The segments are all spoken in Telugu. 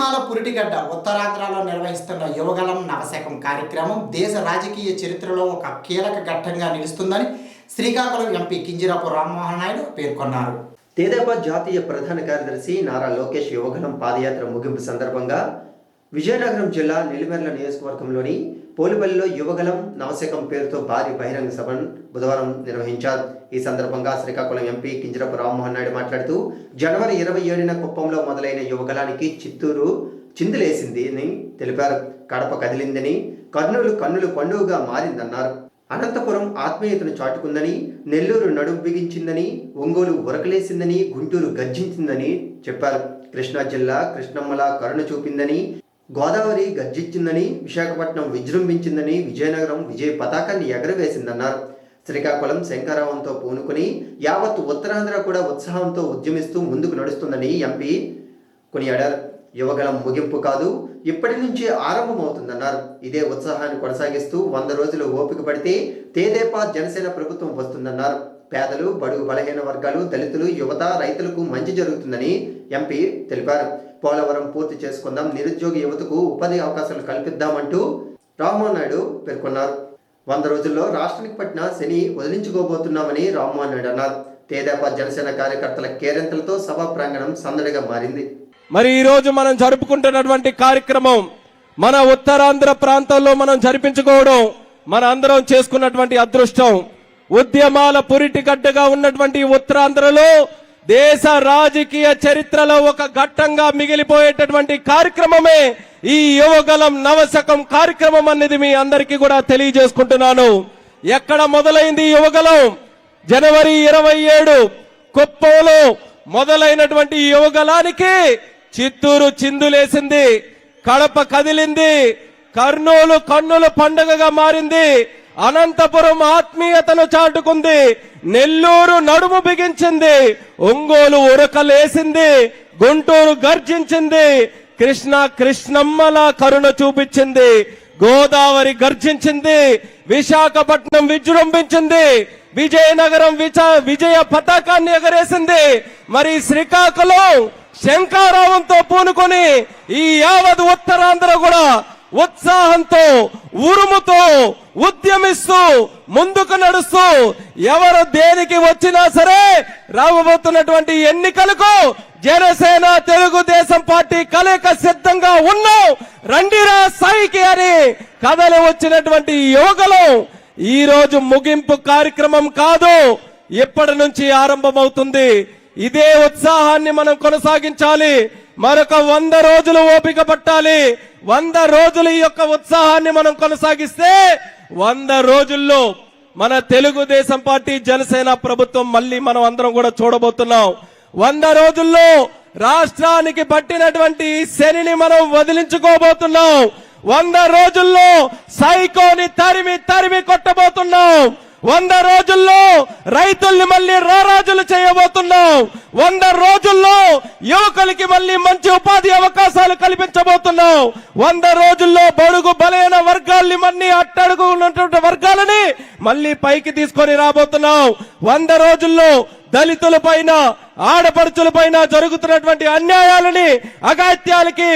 పురిటిగడ్డ ఉత్తరాంధ్రలో నిర్వహిస్తున్న యువగలం నవశకం కార్యక్రమం దేశ రాజకీయ చరిత్రలో ఒక కీలక ఘట్టంగా నిలుస్తుందని శ్రీకాకుళం ఎంపీ కింజరాపు రామ్మోహన్ నాయుడు పేర్కొన్నారు. తెదేపా జాతీయ ప్రధాన కార్యదర్శి నారా లోకేష్ యువగలం పాదయాత్ర ముగింపు సందర్భంగా విజయనగరం జిల్లా నెల్లిమెర్ల నియోజకవర్గంలోని పోలిపల్లిలో యువగలం నవశకం పేరుతో భారీ బహిరంగ సభను బుధవారం నిర్వహించారు. ఈ సందర్భంగా శ్రీకాకుళం ఎంపీ కింజరపు రామ్మోహన్ నాయుడు మాట్లాడుతూ జనవరి ఇరవై ఏడున కుప్పంలో మొదలైన యువగలానికి చిత్తూరు చిందులేసింది అని తెలిపారు. కడప కదిలిందని కర్నూలు కన్నులు పండుగగా మారిందన్నారు. అనంతపురం ఆత్మీయతను చాటుకుందని నెల్లూరు నడుం బిగించిందని ఒంగోలు ఉరకలేసిందని గుంటూరు గర్జించిందని చెప్పారు. కృష్ణా జిల్లా కృష్ణమ్మల కరుణ చూపిందని గోదావరి గర్జించిందని విశాఖపట్నం విజృంభించిందని విజయనగరం విజయ పతాకాన్ని ఎగరవేసిందన్నారు. శ్రీకాకుళం శంకరావంతో పూనుకుని యావత్ ఉత్తరాంధ్ర కూడా ఉత్సాహంతో ఉద్యమిస్తూ ముందుకు నడుస్తుందని ఎంపీ కొనియాడారు. యువగలం ముగింపు కాదు ఇప్పటి నుంచి ఆరంభమవుతుందన్నారు. ఇదే ఉత్సాహాన్ని కొనసాగిస్తూ వంద రోజులు ఓపిక పడితే తేదేపా జనసేన ప్రభుత్వం వస్తుందన్నారు. పేదలు బడుగు బలహీన వర్గాలు దళితులు యువత రైతులకు మంచి జరుగుతుందని ఎంపీ తెలిపారు. పోలవరం పూర్తి చేసుకుందాం నిరుద్యోగ యువతకు ఉపాధి అవకాశాలు కల్పిద్దామంటూ రామ్మోహన్ నాయుడు పేర్కొన్నారు. వంద రోజుల్లో రాష్ట్రానికి పట్టిన శని వదిలించుకోబోతున్నామని రామ్మోహన్ నాయుడు అన్నారు. తేదేపా జనసేన కార్యకర్తల కేరింతలతో సభా ప్రాంగణం సందడిగా మారింది. మరి ఈ రోజు మనం జరుపుకుంటున్నటువంటి కార్యక్రమం మన ఉత్తరాంధ్ర ప్రాంతంలో మనం జరిపించుకోవడం మన అందరం చేసుకున్నటువంటి అదృష్టం. ఉద్యమాల పురిటిగడ్డగా ఉన్నటువంటి ఉత్తరాంధ్రలో దేశ రాజకీయ చరిత్రలో ఒక ఘట్టంగా మిగిలిపోయేటటువంటి కార్యక్రమమే ఈ యువగలం నవశకం కార్యక్రమం అనేది మీ అందరికీ కూడా తెలియజేసుకుంటున్నాను. ఎక్కడ మొదలైంది యువగలం? జనవరి ఇరవై ఏడు కుప్పంలో మొదలైనటువంటి యువగలానికి చిత్తూరు చిందులేసింది. కడప కదిలింది. కర్నూలు కన్నుల పండుగగా మారింది. అనంతపురం ఆత్మీయతను చాటుకుంది. నెల్లూరు నడుము బిగించింది. ఒంగోలు ఉరకలేసింది. గుంటూరు గర్జించింది. కృష్ణ కృష్ణమ్మల కరుణ చూపించింది. గోదావరి గర్జించింది. విశాఖపట్నం విజృంభించింది. విజయనగరం విచ విజయ పతాకాన్ని ఎగరేసింది. మరి శ్రీకాకుళం శంకారావంతో పూనుకొని ఈ యావత్ ఉత్తరాంధ్ర కూడా ఉత్సాహంతో ఉరుముతో ఉద్యమిస్తూ ముందుకు నడుస్తూ ఎవరు దేనికి వచ్చినా సరే రాబోతున్నటువంటి ఎన్నికలకు జనసేన తెలుగుదేశం పార్టీ కలయిక సిద్ధంగా ఉన్నాం. రండిరా సాయికి అని కథలు వచ్చినటువంటి యువకులు. ఈ రోజు ముగింపు కార్యక్రమం కాదు ఇప్పటి నుంచి ఆరంభమవుతుంది. ఇదే ఉత్సాహాన్ని మనం కొనసాగించాలి. మరొక వంద రోజులు ఓపిక పట్టాలి. వంద రోజులు ఈ యొక్క ఉత్సాహాన్ని మనం కొనసాగిస్తే వంద రోజుల్లో మన తెలుగుదేశం పార్టీ జనసేన ప్రభుత్వం మళ్ళీ మనం అందరం కూడా చూడబోతున్నాం. వంద రోజుల్లో రాష్ట్రానికి పట్టినటువంటి శనిని మనం వదిలించుకోబోతున్నాం. వంద రోజుల్లో సైకోని తరిమి తరిమి కొట్టబోతున్నాం. వంద రోజుల్లో రైతుల్ని మళ్ళీ రారాజులు చేయబోతున్నాం వంద రోజుల్లో యువకులకి మళ్ళీ మంచి ఉపాధి అవకాశాలు కల్పించబోతున్నాం వంద రోజుల్లో బడుగు బలైన వర్గాల్ని మళ్ళీ అట్టడుగు ఉన్నటువంటి వర్గాలని మళ్ళీ పైకి తీసుకొని రాబోతున్నాం వంద రోజుల్లో దళితుల పైన ఆడపడుచుల పైన జరుగుతున్నటువంటి అన్యాయాలని అగాత్యాలకి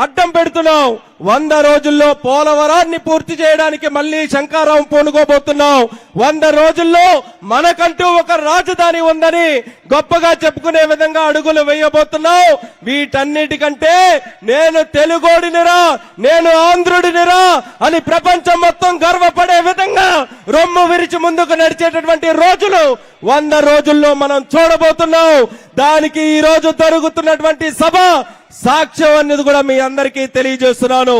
అడ్డం పెడుతున్నాం వంద రోజుల్లో పోలవరాన్ని పూర్తి చేయడానికి మళ్ళీ శంకారావం పూనుకోబోతున్నాం. వంద రోజుల్లో మనకంటూ ఒక రాజధాని ఉందని గొప్పగా చెప్పుకునే విధంగా అడుగులు వేయబోతున్నాం వీటన్నిటికంటే నేను తెలుగోడినిరా నేను ఆంధ్రుడినిరా అని ప్రపంచం మొత్తం గర్వపడే విధంగా రొమ్ము విరిచి ముందుకు నడిచేటటువంటి రోజులు వంద రోజుల్లో మనం చూడబోతున్నాం. దానికి ఈ రోజు జరుగుతున్నటువంటి సభ సాక్ష్యం అనేది కూడా మీ అందరికీ తెలియజేస్తున్నాను.